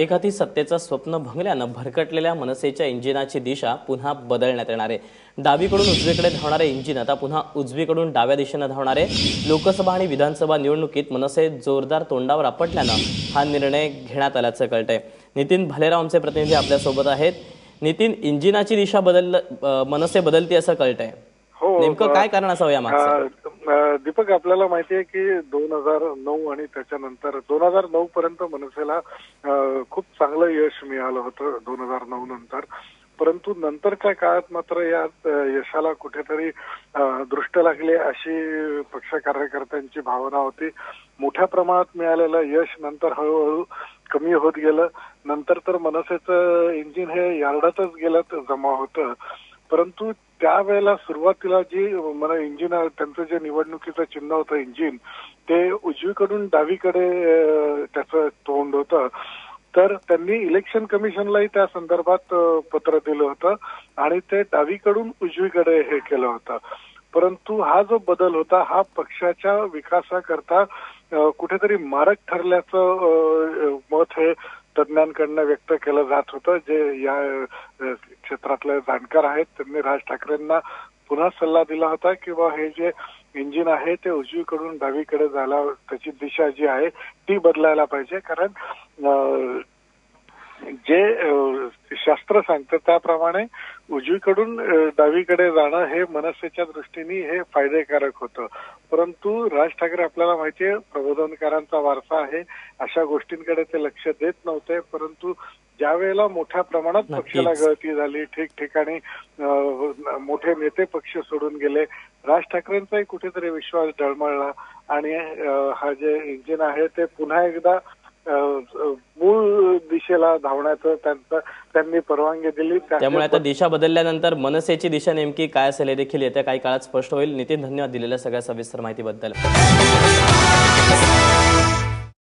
एक हाती सत्तेचं स्वप्न भंगल्यानं भरकटलेल्या मनसेच्या इंजिनाची दिशा पुन्हा बदलण्यात येणार आहे. डावीकडून उजवीकडे धावणारे इंजिन आता पुन्हा उजवीकडून डाव्या दिशेनं धावणारे लोकसभा आणि विधानसभा निवडणुकीत मनसे जोरदार तोंडावर आपटल्यानं हा निर्णय घेण्यात आल्याचं कळतंय. नितीन भालेराव आमचे प्रतिनिधी आपल्यासोबत आहेत. नितीन इंजिनाची दिशा बदल मनसे बदलती असं कळतंय. हो नेमकं काय कारण असावं या मागचं? दीपक आपल्याला माहिती आहे की दोन हजार नऊ आणि त्याच्यानंतर दोन हजार नऊ पर्यंत मनसेला खूप चांगलं यश मिळालं होतं दोन हजार नऊ नंतर. परंतु नंतरच्या काळात मात्र या यशाला कुठेतरी दृष्ट लागले अशी पक्ष कार्यकर्त्यांची भावना होती. मोठ्या प्रमाणात मिळालेलं यश नंतर हळूहळू कमी होत गेलं. नंतर तर मनसेचं इंजिन हे यार्डातच गेलं जमा होतं. परंतु त्यावेळेला सुरुवातीला जी मला इंजिन त्यांचं जे निवडणुकीचं चिन्ह होतं इंजिन ते उजवीकडून डावीकडे त्याचं तोंड होतं. तर त्यांनी इलेक्शन कमिशनलाही त्या संदर्भात पत्र दिलं होतं आणि ते डावीकडून उजवीकडे हे केलं होतं. परंतु हा जो बदल होता हा पक्षाच्या विकासाकरता कुठेतरी मारक ठरल्याचं मत हे तज्ज्ञांकडनं व्यक्त केलं जात होतं. जे या क्षेत्रातले जाणकार आहेत त्यांनी राज ठाकरेंना पुन्हा सल्ला दिला होता की बा हे जे इंजिन आहे ते उजवीकडून डावीकडे जायला त्याची दिशा जी आहे ती बदलायला पाहिजे. कारण जे शास्त्र सांगतं त्याप्रमाणे उजवीकडून डावीकडे जाणं हे मनसेच्या दृष्टीने हे फायदेकारक होतं परंतु राज ठाकरे आपल्याला माहिती आहे प्रबोधनकारांचा वारसा आहे अशा गोष्टींकडे ते लक्ष देत नव्हते परंतु ज्या वेळेला मोठ्या प्रमाणात. पक्षाला गळती झाली ठिकठिकाणी मोठे नेते पक्ष सोडून गेले राज ठाकरेंचाही कुठेतरी विश्वास डळमळला आणि हा जे इंजिन आहे ते पुन्हा एकदा मूळ दिशेला धावण्याचं त्यांचं त्यांनी परवानगी दिली. त्या- त्यामुळे आता दिशा बदलल्यानंतर मनसेची दिशा नेमकी काय असेल हे देखील येत्या काही काळात स्पष्ट होईल. नितीन धन्यवाद दिलेल्या सगळ्या सविस्तर माहितीबद्दल.